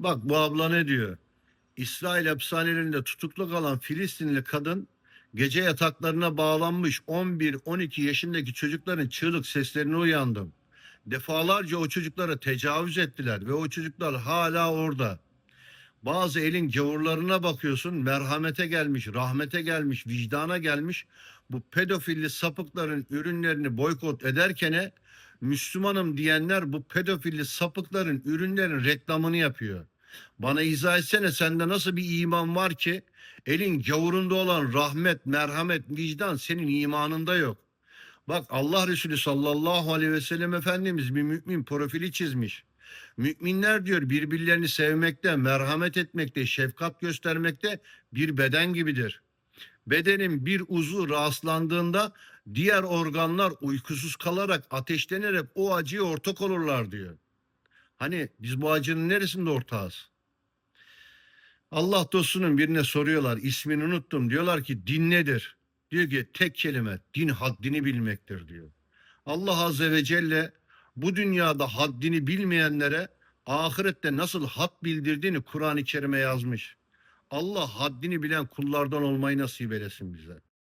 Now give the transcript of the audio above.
Bak bu abla ne diyor? İsrail hapishanelerinde tutuklu kalan Filistinli kadın gece yataklarına bağlanmış 11-12 yaşındaki çocukların çığlık seslerine uyandım. Defalarca o çocuklara tecavüz ettiler ve o çocuklar hala orada. Bazı elin gavurlarına bakıyorsun merhamete gelmiş, rahmete gelmiş, vicdana gelmiş. Bu pedofilli sapıkların ürünlerini boykot ederkene Müslümanım diyenler bu pedofilli sapıkların ürünlerin reklamını yapıyor. Bana izah etsene sende nasıl bir iman var ki elin gavurunda olan rahmet, merhamet, vicdan senin imanında yok. Bak Allah Resulü sallallahu aleyhi ve sellem Efendimiz bir mümin profili çizmiş. Müminler diyor birbirlerini sevmekte, merhamet etmekte, şefkat göstermekte bir beden gibidir. Bedenin bir uzu rahatsızlandığında diğer organlar uykusuz kalarak ateşlenerek o acıya ortak olurlar diyor. Hani biz bu acının neresinde ortağız? Allah dostunun birine soruyorlar ismini unuttum diyorlar ki din nedir? Diyor ki tek kelime din haddini bilmektir diyor. Allah Azze ve Celle bu dünyada haddini bilmeyenlere ahirette nasıl had bildirdiğini Kur'an-ı Kerim'e yazmış. Allah haddini bilen kullardan olmayı nasip eylesin bize.